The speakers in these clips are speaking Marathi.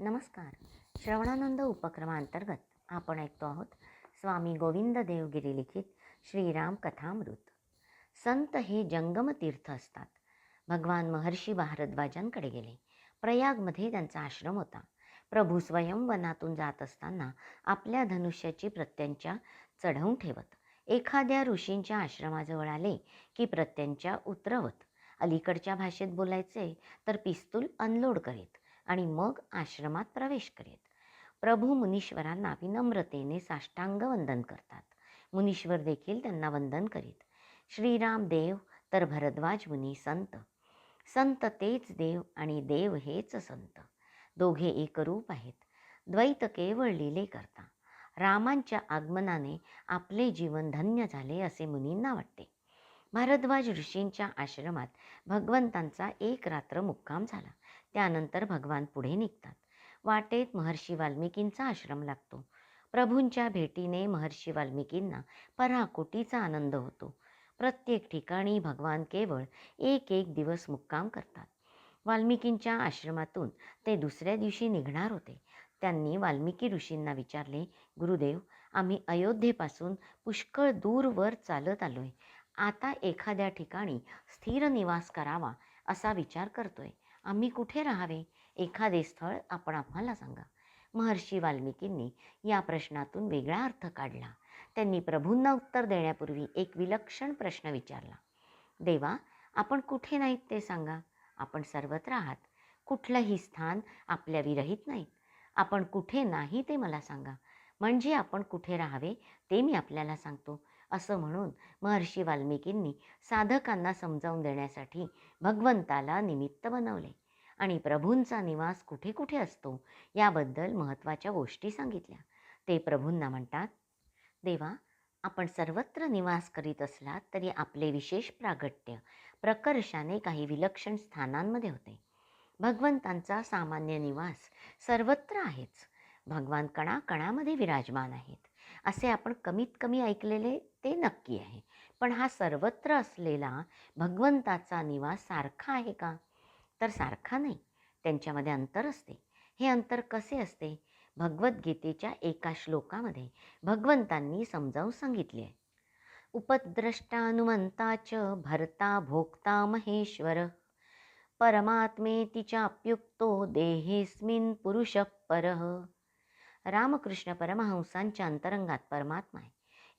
नमस्कार. श्रवणानंद उपक्रमांतर्गत आपण ऐकतो आहोत स्वामी गोविंद देवगिरी लिखित श्रीराम कथामृत. संत हे जंगम तीर्थ असतात. भगवान महर्षी भारद्वाजांकडे गेले. प्रयागमध्ये त्यांचा आश्रम होता. प्रभू स्वयं वनातून जात असताना आपल्या धनुष्याची प्रत्यंच्या चढवून ठेवत. एखाद्या ऋषींच्या आश्रमाजवळ आले की प्रत्यंच्या उतरवत. अलीकडच्या भाषेत बोलायचे तर पिस्तूल अनलोड करीत. आणि मग आश्रमात प्रवेश करीत. प्रभू मुनीश्वरांना विनम्रतेने साष्टांग वंदन करतात. मुनीश्वर देखील त्यांना वंदन करीत. श्रीराम देव तर भरद्वाज मुनी संत. संत तेच देव आणि देव हेच संत. दोघे एकरूप आहेत. द्वैत केवळ लिले करता. रामांच्या आगमनाने आपले जीवन धन्य झाले असे मुनींना वाटते. भारद्वाज ऋषींच्या आश्रमात भगवंतांचा एक रात्र मुक्काम झाला. त्यानंतर भगवान पुढे निघतात. वाटेत महर्षी वाल्मिकींचा आश्रम लागतो. प्रभूंच्या भेटीने महर्षी वाल्मिकींना पराकोटीचा आनंद होतो. प्रत्येक ठिकाणी भगवान केवळ एक एक दिवस मुक्काम करतात. वाल्मिकींच्या आश्रमातून ते दुसऱ्या दिवशी निघणार होते. त्यांनी वाल्मिकी ऋषींना विचारले गुरुदेव आम्ही अयोध्येपासून पुष्कळ दूरवर चालत आलोय. आता एखाद्या ठिकाणी स्थिर निवास करावा असा विचार करतोय. आम्ही कुठे राहावे? एखादे स्थळ आपण आम्हाला सांगा. महर्षी वाल्मिकींनी या प्रश्नातून वेगळा अर्थ काढला. त्यांनी प्रभूंना उत्तर देण्यापूर्वी एक विलक्षण प्रश्न विचारला. देवा आपण कुठे नाहीत ते सांगा. आपण सर्वत्र आहात. कुठलंही स्थान आपल्या विरहित नाहीत आपण कुठे नाही ते मला सांगा. म्हणजे आपण कुठे राहावे ते मी आपल्याला सांगतो. असं म्हणून महर्षी वाल्मिकींनी साधकांना समजावून देण्यासाठी भगवंताला निमित्त बनवले आणि प्रभूंचा निवास कुठे कुठे असतो याबद्दल महत्त्वाच्या गोष्टी सांगितल्या. ते प्रभूंना म्हणतात देवा आपण सर्वत्र निवास करीत असलात तरी आपले विशेष प्रागट्य प्रकर्षाने काही विलक्षण स्थानांमध्ये होते. भगवंतांचा सामान्य निवास सर्वत्र आहेच. भगवान कणाकणामध्ये विराजमान आहेत. असे आपण कमीत कमी ऐकलेले ते नक्की आहे. पण हा सर्वत्र असलेला भगवंताचा निवास सारखा आहे का? तर सारखा नाही. त्यांच्यामध्ये अंतर असते. हे अंतर कसे असते? भगवद्गीतेच्या एका श्लोकामध्ये भगवंतांनी समजावून सांगितले आहे. उपद्रष्टानुमंताच भरता भोक्ता महेश्वर। परमात्मेतीच्या अप्युक्तो देहेस्मिन पुरुष परः। रामकृष्ण परमहंसांच्या अंतरंगात परमात्मा आहे.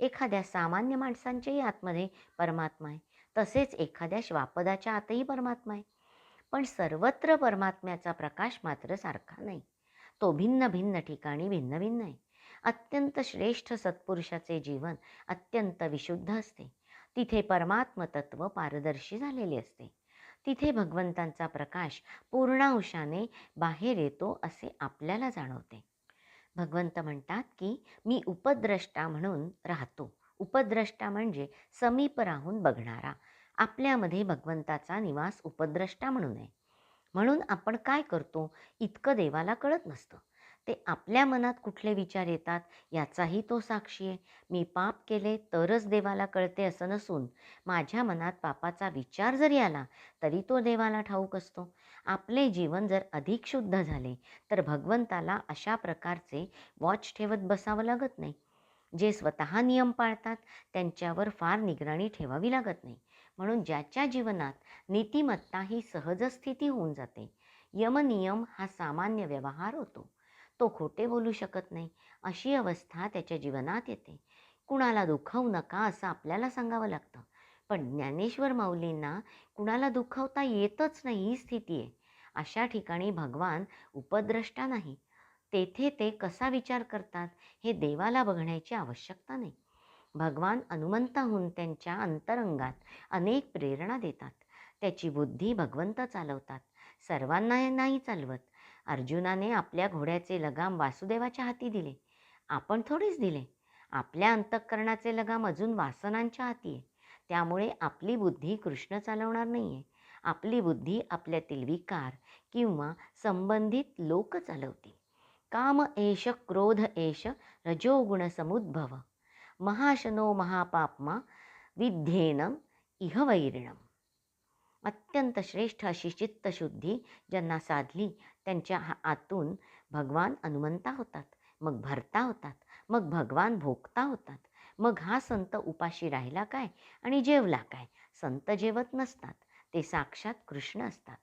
एखाद्या सामान्य माणसांच्याही आतमध्ये परमात्मा आहे. तसेच एखाद्या श्वापदाच्या आतही परमात्मा आहे. पण सर्वत्र परमात्म्याचा प्रकाश मात्र सारखा नाही. तो भिन्न भिन्न ठिकाणी भिन्न भिन्न आहे. अत्यंत श्रेष्ठ सत्पुरुषाचे जीवन अत्यंत विशुद्ध असते. तिथे परमात्मतत्व पारदर्शी झालेले असते. तिथे भगवंतांचा प्रकाश पूर्णांशाने बाहेर येतो असे आपल्याला जाणवते. भगवंत म्हणतात की मी उपद्रष्टा म्हणून राहतो. उपद्रष्टा म्हणजे समीप राहून बघणारा. आपल्यामध्ये भगवंताचा निवास उपद्रष्टा म्हणून आहे. म्हणून आपण काय करतो? इतकं देवाला कळत नसतं. ते आपल्या मनात कुठले विचार येतात याचाही तो साक्षी आहे. मी पाप केले तरच देवाला कळते असं नसून माझ्या मनात पापाचा विचार जरी आला तरी तो देवाला ठाऊक असतो. आपले जीवन जर अधिक शुद्ध झाले तर भगवंताला अशा प्रकारचे वॉच ठेवत बसावं लागत नाही. जे स्वतः नियम पाळतात त्यांच्यावर फार निगराणी ठेवावी लागत नाही. म्हणून ज्याच्या जीवनात नीतिमत्ता ही सहज स्थिती होऊन जाते यमनियम हा सामान्य व्यवहार होतो. तो खोटे बोलू शकत नाही. अशी अवस्था त्याच्या जीवनात येते. कुणाला दुखवू नका असं आपल्याला सांगावं लागतं. पण ज्ञानेश्वर माऊलींना कुणाला दुखवता येतच नाही ही स्थिती आहे. अशा ठिकाणी भगवान उपद्रष्टा नाही. तेथे ते कसा विचार करतात हे देवाला बघण्याची आवश्यकता नाही. भगवान हनुमंताहून त्यांच्या अंतरंगात अनेक प्रेरणा देतात. त्याची बुद्धी भगवंत चालवतात. सर्वांना नाही चालवत. अर्जुनाने आपल्या घोड्याचे लगाम वासुदेवाच्या हाती दिले. आपण थोडीच दिले. आपल्या अंतःकरणाचे लगाम अजून वासनांच्या हाती आहे. त्यामुळे आपली बुद्धी कृष्ण चालवणार नाही आहे आपली बुद्धी आपल्यातील विकार किंवा संबंधित लोक चालवतील काम एष क्रोध एष रजोगुण समुद्भव. महाशनो महापापमा विध्येनम इह वैरिणम. अत्यंत श्रेष्ठ अशी चित्तशुद्धी ज्यांना साधली त्यांच्या हा आतून भगवान हनुमंता होतात मग भरता होतात मग भगवान भोगता होतात. मग हा संत उपाशी राहिला काय आणि जेवला काय? संत जेवत नसतात ते साक्षात कृष्ण असतात.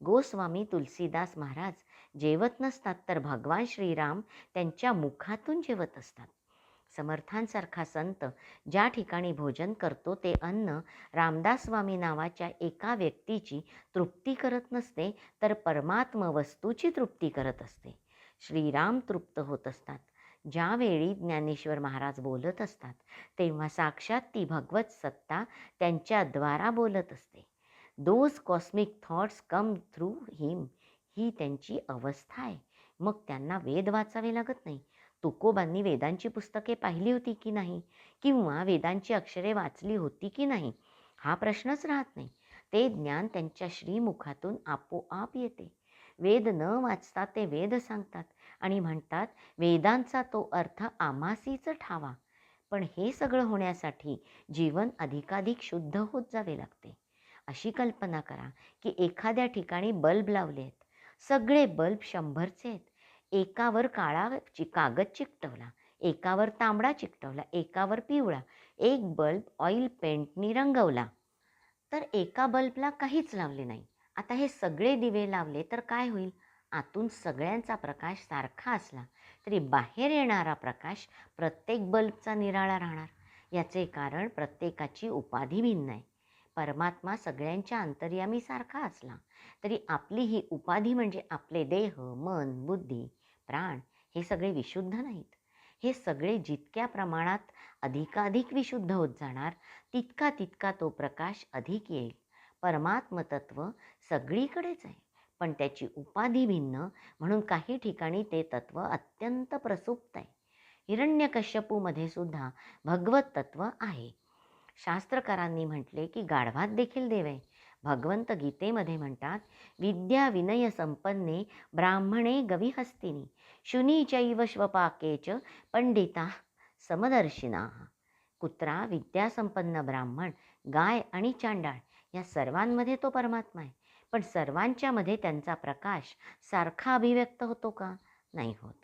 गोस्वामी तुलसीदास महाराज जेवत नसतात तर भगवान श्रीराम त्यांच्या मुखातून जेवत असतात. समर्थांसारखा संत ज्या ठिकाणी भोजन करतो ते अन्न रामदास स्वामी नावाच्या एका व्यक्तीची तृप्ती करत नसते तर परमात्म वस्तूची तृप्ती करत असते. श्रीराम तृप्त होत असतात. ज्यावेळी ज्ञानेश्वर महाराज बोलत असतात तेव्हा साक्षात ती भगवत सत्ता त्यांच्याद्वारा बोलत असते. Those cosmic thoughts come through him ही त्यांची अवस्था आहे. मग त्यांना वेद वाचावे लागत नाही. तुकोबांनी वेदांची पुस्तके पाहिली होती की नाही? किंवा वेदांची अक्षरे वाचली होती की नाही? हा प्रश्नच राहत नाही. ते ज्ञान त्यांच्या श्रीमुखातून आपोआप येते. वेद न वाचता ते वेद सांगतात आणि म्हणतात वेदांचा तो अर्थ आमासीच ठावा. पण हे सगळं होण्यासाठी जीवन अधिकाधिक शुद्ध होत जावे लागते. अशी कल्पना करा की एखाद्या ठिकाणी बल्ब लावले आहेत सगळे बल्ब शंभरचे आहेत. एकावर काळा चि कागद चिकटवला एकावर तांबडा चिकटवला एकावर पिवळा एक बल्ब ऑइल पेंटनी रंगवला. तर एका बल्बला काहीच लावले नाही. आता हे सगळे दिवे लावले तर काय होईल? आतून सगळ्यांचा प्रकाश सारखा असला तरी बाहेर येणारा प्रकाश प्रत्येक बल्बचा निराळा राहणार. याचे कारण प्रत्येकाची उपाधी भिन्न आहे. परमात्मा सगळ्यांच्या अंतर्यामी सारखा असला तरी आपली ही उपाधी म्हणजे आपले देह मन बुद्धी प्राण हे सगळे विशुद्ध नाहीत. हे सगळे जितक्या प्रमाणात अधिकाधिक विशुद्ध होत जाणार तितका तितका तो प्रकाश अधिक येईल. परमात्मतत्व सगळीकडेच आहे. पण त्याची उपाधी भिन्न म्हणून काही ठिकाणी ते तत्व अत्यंत प्रसुप्त आहे. हिरण्यकश्यपूमध्ये सुद्धा भगवत तत्व आहे. शास्त्रकारांनी म्हटले की गाढवात देखील देव आहे. भगवंत गीतेमध्ये म्हणतात विद्या विनय संपन्ने ब्राह्मणे गविहस्तिनी शुनी चैव श्वपाकेच पंडिता समदर्शिना. कुत्रा विद्यासंपन्न ब्राह्मण गाय आणि चांडाळ या सर्वांमध्ये तो परमात्मा आहे. पण सर्वांच्यामध्ये त्यांचा प्रकाश सारखा अभिव्यक्त होतो का? नाही होत.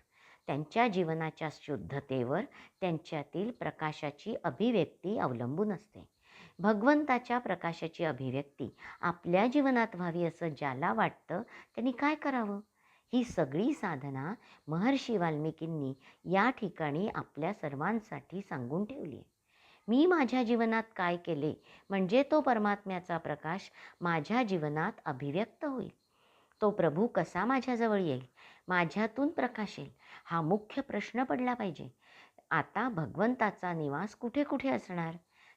त्यांच्या जीवनाच्या शुद्धतेवर त्यांच्यातील प्रकाशाची अभिव्यक्ती अवलंबून असते. भगवंताच्या प्रकाशाची अभिव्यक्ती आपल्या जीवनात व्हावी असं ज्याला वाटतं त्यांनी काय करावं? ही सगळी साधना महर्षी वाल्मिकींनी या ठिकाणी आपल्या सर्वांसाठी सांगून ठेवली आहे. मी माझ्या जीवनात काय केले म्हणजे तो परमात्म्याचा प्रकाश माझ्या जीवनात अभिव्यक्त होईल. तो प्रभू कसा माझ्याजवळ येईल? माझ्यातून प्रकाश येईल? हा मुख्य प्रश्न पडला पाहिजे. आता भगवंताचा निवास कुठे कुठे असणार?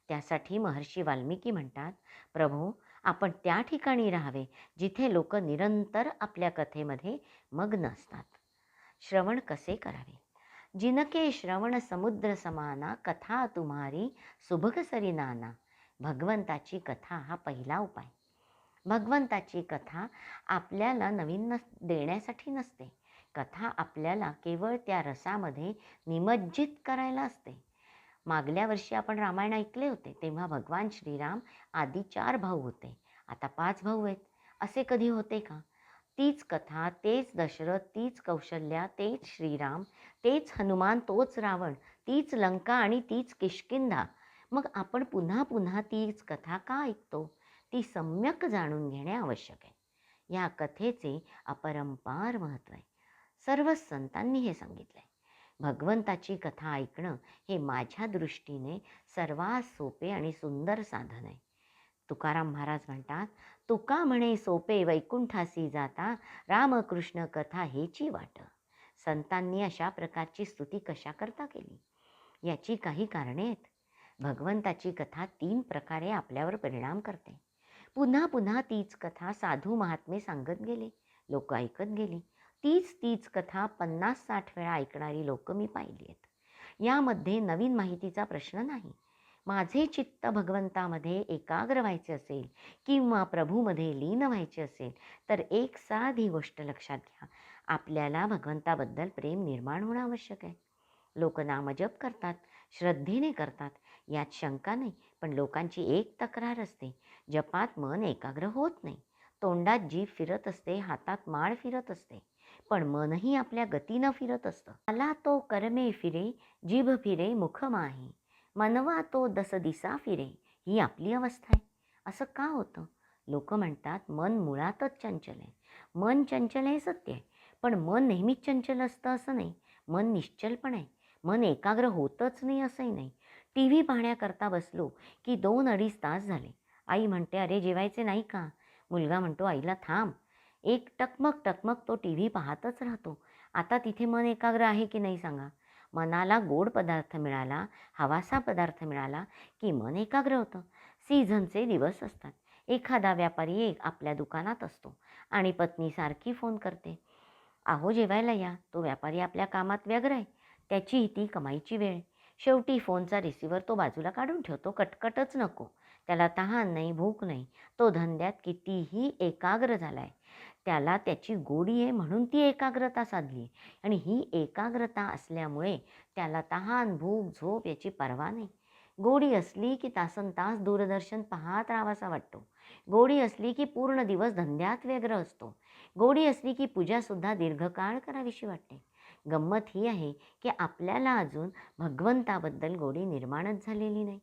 त्यासाठी महर्षी वाल्मिकी म्हणतात प्रभू आपण त्या ठिकाणी राहावे जिथे लोक निरंतर आपल्या कथेमध्ये मग्न असतात. श्रवण कसे करावे? जिनके श्रवण समुद्र समाना कथा तुम्हारी सुभग सरी नाना. भगवंताची कथा हा पहिला उपाय. भगवंताची कथा आपल्याला नवीन नस देण्यासाठी नसते. कथा आपल्याला केवळ त्या रसामध्ये निमज्जित करायला असते. मागल्या वर्षी आपण रामायण ऐकले होते तेव्हा भगवान श्रीराम आधी चार भाऊ होते. आता पाच भाऊ आहेत. असे कधी होते का? तीच कथा तेच दशरथ तीच कौशल्या तेच श्रीराम तेच हनुमान तोच रावण तीच लंका आणि तीच किष्किंधा. मग आपण पुन्हा पुन्हा तीच कथा का ऐकतो? ती सम्यक जाणून घेणे आवश्यक आहे. या कथेचे अपरंपार महत्त्व आहे. सर्वच संतांनी हे सांगितलं आहे भगवंताची कथा ऐकणं हे माझ्या दृष्टीने सर्वात सोपे आणि सुंदर साधन आहे. तुकाराम महाराज म्हणतात तुका म्हणे सोपे वैकुंठासी जाता रामकृष्ण कथा हेची वाट. संतांनी अशा प्रकारची स्तुती कशा करता केली? याची काही कारणे आहेत. भगवंताची कथा तीन प्रकारे आपल्यावर परिणाम करते. पुन्हा पुन्हा तीच कथा साधू महात्मे सांगत गेले लोक ऐकत गेली तीच तीच कथा पन्नास साठ वेळा ऐकणारी लोकं मी पाहिली आहेत. यामध्ये नवीन माहितीचा प्रश्न नाही. माझे चित्त भगवंतामध्ये एकाग्र व्हायचे असेल किंवा प्रभूमध्ये लीन व्हायचे असेल तर एक साधी गोष्ट लक्षात घ्या. आपल्याला भगवंताबद्दल प्रेम निर्माण होणं आवश्यक आहे. लोक नामजप करतात श्रद्धेने करतात यात शंका नाही पण लोकांची एक तक्रार असते जपात मन एकाग्र होत नाही. तोंडात जीभ फिरत असते हातात माळ फिरत असते. पण मनही आपल्या गतीनं फिरत असतं. आला तो कर्मे फिरे जीभ फिरे मुख माही. मनवा तो दस दिसा फिरे. ही आपली अवस्था आहे. असं का होतं? लोक म्हणतात मन मुळातच चंचल आहे. मन चंचल हे सत्य आहे पण मन नेहमीच चंचल असतं असं नाही. मन निश्चल पण आहे. मन एकाग्र होतच नाही असंही नाही. टी व्ही पाहण्याकरता बसलो की दोन अडीच तास झाले. आई म्हणते अरे जेवायचे नाही का? मुलगा म्हणतो आईला थांब. एक टकमक टकमक तो टी व्ही पाहतच राहतो. आता तिथे मन एकाग्र आहे की नाही सांगा? मनाला गोड पदार्थ मिळाला हवासा पदार्थ मिळाला की मन एकाग्र होतं. सीझनचे दिवस असतात. एखादा व्यापारी एक आपल्या दुकानात असतो आणि पत्नी सारखी फोन करते. अहो जेवायला या. तो व्यापारी आपल्या कामात व्यग्र आहे. त्याची ती कमाईची वेळ. शेवटी फोनचा रिसिव्हर तो बाजूला काढून ठेवतो. कटकटच नको. त्याला तहान नाही भूक नाही. तो धंद्यात कितीही एकाग्र झाला आहे त्याला त्याची गोडी आहे म्हणून ती एकाग्रता साधली आहे. आणि ही एकाग्रता असल्यामुळे त्याला तहान भूक झोप याची पर्वा नाही. गोडी असली की तासन तास दूरदर्शन पाहत राहावासा वाटतो. गोडी असली की पूर्ण दिवस धंद्यात व्यग्र असतो. गोडी असली की पूजासुद्धा दीर्घकाळ करावीशी वाटते. गंमत ही आहे की आपल्याला अजून भगवंताबद्दल गोडी निर्माणच झालेली नाही.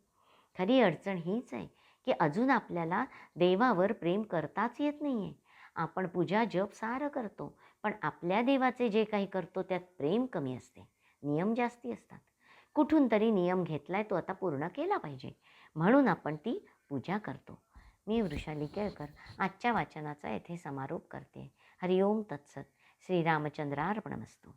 खरी अडचण हीच आहे की अजून आपल्याला देवावर प्रेम करताच येत नाही आहे आपण पूजा जप सारं करतो. पण आपल्या देवाचे जे काही करतो त्यात प्रेम कमी असते. नियम जास्ती असतात. कुठून तरी नियम घेतलाय तो आता पूर्ण केला पाहिजे. म्हणून आपण ती पूजा करतो. मी वृषाली केळकर आजच्या वाचनाचा येथे समारोप करते. हरिओम तत्सत. श्रीरामचंद्रार्पणमस्तू.